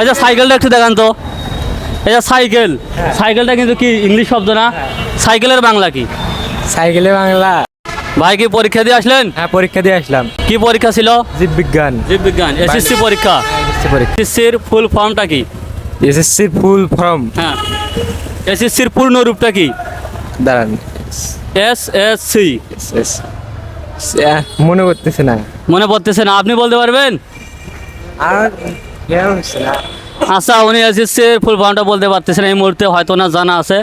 এই যে সাইকেলটা একটু দেখান তো। এই যে সাইকেল। সাইকেলটা কিন্তু কি ইংলিশ শব্দ না? সাইকেলের বাংলা কি? সাইকেলে বাংলা। ভাই কি পরীক্ষা দিয়ে আসলেন? হ্যাঁ পরীক্ষা দিয়ে আসলাম। কি পরীক্ষা ছিল? জীববিজ্ঞান জীববিজ্ঞান এসএসসি পরীক্ষা। এসএসসি পরীক্ষা। এসএসসির ফুল ফর্মটা কি? SSC full form. হ্যাঁ। এসএসসির পূর্ণ রূপটা কি? দাঁড়ান। এস এস সি মনে করতেছে না। মনে পড়তেছে না। আপনি বলতে পারবেন? আর আচ্ছা উনি এসএসসির ফুল ফর্মটা বলতে পারতেছেন এই মুহূর্তে হয়তো না জানা আছে।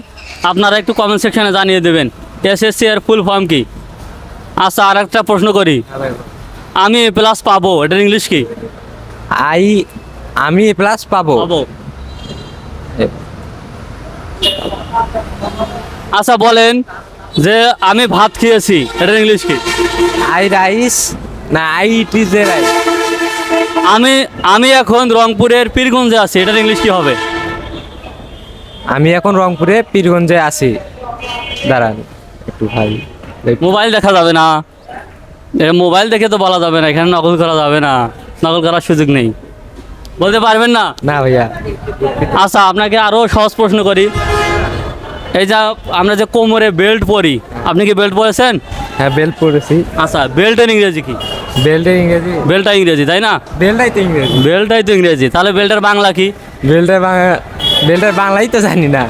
আপনারা একটু কমেন্ট সেকশনে জানিয়ে দেবেন এসএসসি এর ফুল ফর্ম কি? আচ্ছা আর একটা প্রশ্ন করি। আমি এ প্লাস পাবো এটার ইংলিশ কি? আই আমি এ প্লাস পাবো। আচ্ছা বলেন যে আমি ভাত খেয়েছি এটার ইংলিশ কি? আই রাইস না I eat is a rice. আমি আমি এখন রংপুরের পীরগঞ্জে আছি। এটার ইংলিশ কি হবে? আমি এখন রংপুরে পীরগঞ্জে আছি। দাঁড়ান একটু ভাই মোবাইল দেখা যাবে না। মোবাইল দেখে তো বলা যাবে না এখানে নকল করা যাবে না। নকল করার সুযোগ নেই। বলতে পারবেন না? না ভাইয়া। আচ্ছা আপনাকে আরও সহজ প্রশ্ন করি। এই যা আমরা যে কোমরে বেল্ট পরি আপনি কি বেল্ট পরেছেন? হ্যাঁ বেল্ট পড়েছি আচ্ছা বেল্টের ইংরেজি কি? বেল্টের ইংরেজি। বেল্টটা ইংরেজি তাই না? বেলটাই তো ইংরেজি। বেল্টটাই তো ইংরেজি তাহলে বেল্টের বাংলা কি? বেলটার বাংলা বেলটার বাংলাই তো জানি না।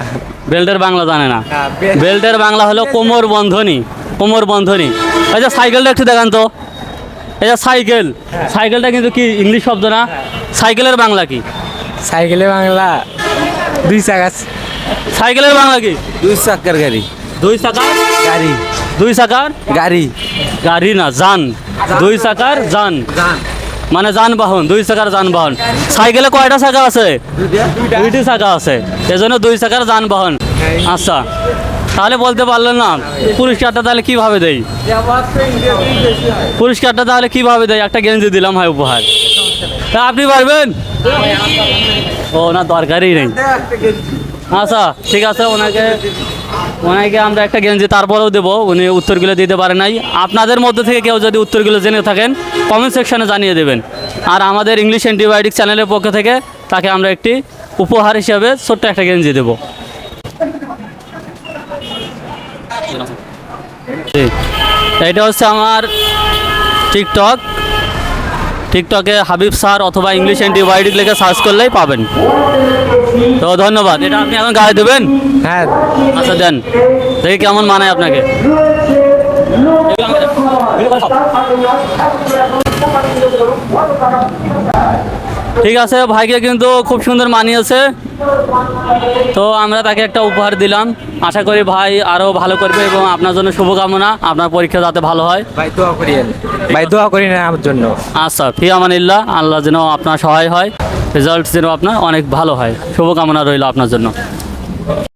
বেল্টের বাংলা জানে না। হ্যাঁ, বেল্টের বাংলা হলো কোমর বন্ধনী কোমর বন্ধনী। এই যে সাইকেলটা একটু দেখান তো। এই যে সাইকেল সাইকেলটা কিন্তু কি ইংলিশ শব্দ না? সাইকেলের বাংলা কি? সাইকেলে বাংলা দুই চাকা সাইকেলের বাংলা কি? দুই চাকার গাড়ি। দুই চাকার? গাড়ি। দুই চাকার? গাড়ি। গাড়ি না যান। দুই চাকার যান। মানে যানবাহন, দুই চাকার যানবাহন। সাইকেলে কয়টা চাকা আছে? দুইটি। চাকা আছে। এজন্য দুই চাকার যানবাহন। আচ্ছা তাহলে বলতে পারলেন না, পুরস্কারটা তাহলে কীভাবে দেই? পুরস্কারটা তাহলে কীভাবে দেয় একটা গেঞ্জি দিলাম, হয় উপহার। তা আপনি পারবেন? ও, না, দরকারই নেই। আচ্ছা ঠিক আছে, ওনাকে ওনাকে আমরা একটা গেঞ্জি তারপরেও দেবো। উনি উত্তরগুলো দিতে পারে নাই। আপনাদের মধ্যে থেকে কেউ যদি উত্তরগুলো জেনে থাকেন কমেন্ট সেকশনে জানিয়ে দেবেন। আর আমাদের ইংলিশ অ্যান্টিবায়োটিক চ্যানেলের পক্ষ থেকে তাকে আমরা একটি উপহার হিসাবে ছোট্ট একটা গেঞ্জি দেবো। এটা হচ্ছে আমার টিকটক টিকটকে হাবিব স্যার অথবা ইংলিশ অ্যান্টিবায়োটিক লিখে সার্চ করলেই পাবেন। তো ধন্যবাদ। এটা আপনি এখন গায়ে দেবেন? হ্যাঁ। আচ্ছা দেন। দেখি কেমন মানায় আপনাকে। ঠিক আছে ভাইকে কিন্তু খুব সুন্দর মানিয়েছে। তো আমরা তাকে একটা উপহার দিলাম। আশা করি ভাই আরও ভালো করবে এবং আপনার জন্য শুভকামনা। আপনার পরীক্ষা যাতে ভালো হয়। ভাই দোয়া করিয়েন ভাই দোয়া করি না আমার জন্য। আচ্ছা ফি আমানিল্লাহ। আল্লাহ যেন আপনার সহায় হয়। রেজাল্ট যেন আপনার অনেক ভালো হয়। শুভকামনা রইল আপনার জন্য।